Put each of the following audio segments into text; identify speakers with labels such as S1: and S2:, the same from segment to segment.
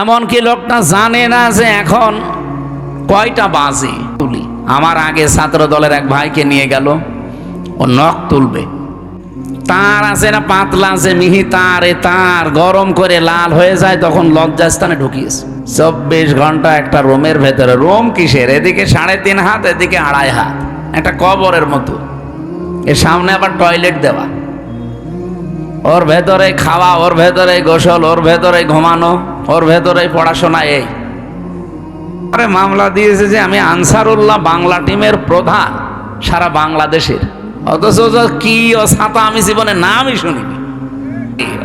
S1: এমনকি লোকটা জানে না যে এখন কয়টা বাজে তুলি। আমার আগে ছাত্র দলের এক ভাইকে নিয়ে গেল, ও নখ তুলবে। তার আছে না পাতলা আছে মিহি তার এ তার গরম করে লাল হয়ে যায়, তখন লজ্জাস্থানে ঢুকিয়েছে। চব্বিশ ঘণ্টা একটা রুমের ভেতরে, রুম কিসের? এদিকে সাড়ে তিন হাত, এদিকে আড়াই হাত। একটা কবরের মতো। এর সামনে আবার টয়লেট দেওয়া। ওর ভেতরে খাওয়া, ওর ভেতরে গোসল, ওর ভেতরে ঘুমানো, ওর ভেতরে পড়াশোনা এই। আরে মামলা দিয়েছে যে আমি আনসারুল্লাহ বাংলা টিমের প্রধান, সারা বাংলাদেশের। অথচ কি ও ছাতা আমি জীবনে নামই শুনিনি।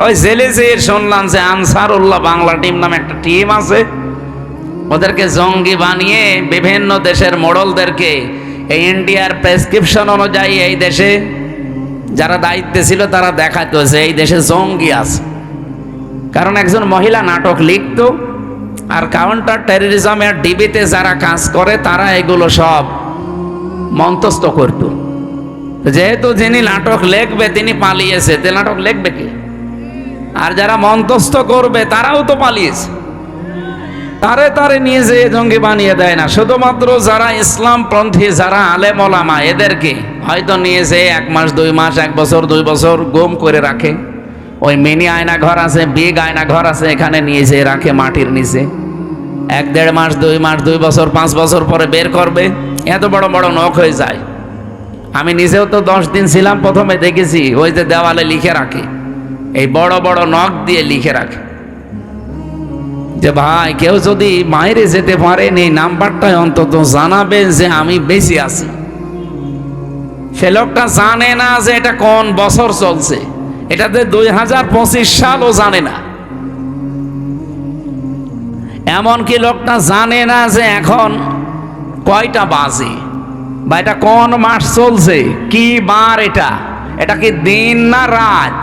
S1: ওই জেলে যে শুনলাম যে আনসারুল্লাহ বাংলা টিম নামে একটা টিম আছে, ওদেরকে জঙ্গি বানিয়ে বিভিন্ন দেশের মোড়লদেরকে এই ইন্ডিয়ার প্রেসক্রিপশন অনুযায়ী এই দেশে যারা দায়িত্বে ছিল, তারা দেখাতো যে এই দেশে জঙ্গি আছে। কারণ একজন মহিলা নাটক লিখতো, আর কাউন্টার টেরোরিজমের ডিবিতে যারা কাজ করে, তারা এগুলো সব মন্তস্থ করত। যেহেতু যিনি নাটক লিখবে, তিনি পালিয়েছে, তে নাটক লিখবে কি? আর যারা মন্তস্থ করবে, তারাও তো পালিয়েছে। তারে তারে নিয়ে যেয়ে জঙ্গি বানিয়ে দেয় না। শুধুমাত্র যারা ইসলামপন্থী যারা আলেম ওলামা, এদেরকে হয়তো নিয়ে যে এক মাস, দুই মাস, এক বছর, দুই বছর গুম করে রাখে। ওই মিনি আয়না ঘর আছে, বিগ আয়না ঘর আছে, এখানে নিয়ে যেয়ে রাখে মাটির নিচে। এক দেড় মাস, দুই মাস, দুই বছর, পাঁচ বছর পরে বের করবে। এত বড় বড় নখ হয়ে যায়। আমি নিজেও তো দশ দিন ছিলাম, প্রথমে দেখেছি, ওই যে দেওয়ালে লিখে রাখে। এই বড় বড় নখ দিয়ে লিখে রাখে। যে ভাই, কেউ যদি বাইরে যেতে পারেন এই নাম্বারটা অন্তত জানাবেন যে আমি বেশি আছি। সে লোকটা জানে না যে এটা কোন বছর চলছে। এটাতে দুই হাজার পঁচিশ সালও জানে না। এমনকি লোকটা জানে না যে এখন কয়টা বাজে বা এটা কোন মাস চলছে, কি বার এটা? এটা কি দিন না রাত?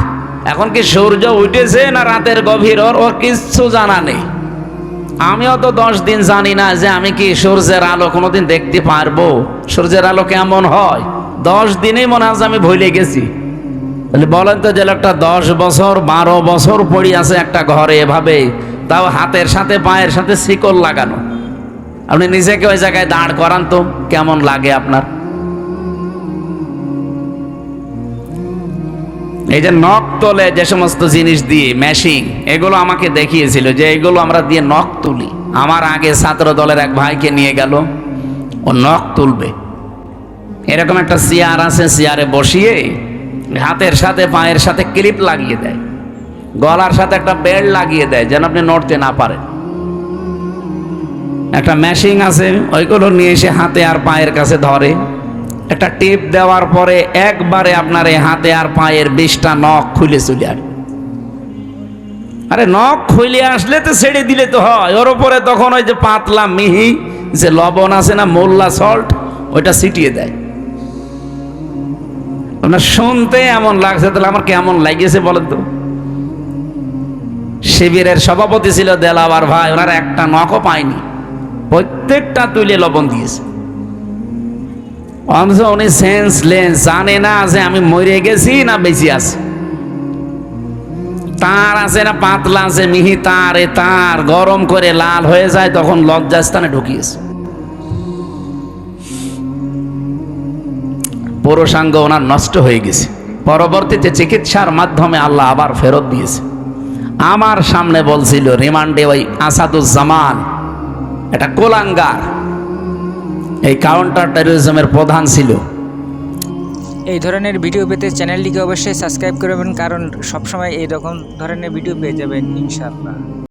S1: এখন কি সূর্য উঠেছে না রাতের গভীর? ওর কিচ্ছু জানা নেই। আমিও তো দশ দিন জানি না যে আমি কি সূর্যের আলো কোনোদিন দেখতে পারব। সূর্যের আলো কেমন হয়? দশ দিনেই মনে হয় আমি ভুলে গেছি। তাহলে বলেন তো যে লোকটা দশ বছর, বারো বছর পড়ি আছে একটা ঘরে এভাবে, তাও হাতের সাথে, পায়ের সাথে শিকল লাগানো। আপনি নিজেকে ওই জায়গায় দাঁড় করান তো, কেমন লাগে আপনার? এই যে নখ তোলে যে সমস্ত জিনিস দিয়ে মেশিং এগুলো আমাকে দেখিয়েছিল যে এগুলো আমরা দিয়ে নখ তুলি। আমার আগে ছাত্র দলের এক ভাইকে নিয়ে গেল, ও নখ তুলবে। এরকম একটা চেয়ার আছে, চেয়ারে বসিয়ে হাতের সাথে, পায়ের সাথে ক্লিপ লাগিয়ে দেয়। গলার সাথে একটা বেল্ট লাগিয়ে দেয়, যেন আপনি নড়তে না পারেন। একটা মেশিং আছে, ওইগুলো নিয়ে এসে হাতে আর পায়ের কাছে ধরে। একটা টিপ দেওয়ার পরে একবারে আপনার এই হাতে আর পায়ের বিষটা নখ খুলে চলে আসবে আরে নখ খুলে আসলে তো ছেড়ে দিলে তো হয়। ওর উপরে তখন ওই যে পাতলা মিহি, যে লবণ আছে না, মোল্লা সল্ট, ওইটা ছিটিয়ে দেয়। আপনার শুনতে এমন লাগছে, তাহলে আমার কেমন লাগিয়েছে বলেন তো? শিবিরের সভাপতি ছিল দেলাবার ভাই, ওনার একটা নখও পায়নি। প্রত্যেকটা তুলে লবণ দিয়েছে। অথচ উনি সেন্সলেস জানে না যে আমি মরে গেছি না বেঁচে আছি। তার আছে না পাতলা আছে, মিহি তার এ তার, গরম করে লাল হয়ে যায়, তখন লজ্জাস্থানে ঢুকিয়েছে। পুরুষাঙ্গ ওনার নষ্ট হয়ে গেছে। পরবর্তীতে চিকিৎসার মাধ্যমে আল্লাহ আবার ফেরত দিয়েছে। আমার সামনে বলছিল, রিমান্ডে ওই আসাদুজ্জামান, এটা কোলাঙ্গার। এই কাউন্টার টেরোরিজমের প্রধান ছিল।
S2: এই ধরনের ভিডিও পেতে চ্যানেলটিকে অবশ্যই সাবস্ক্রাইব করবেন, কারণ সবসময় এই রকম ধরনের ভিডিও পেয়ে যাবেন, ইনশাআল্লাহ।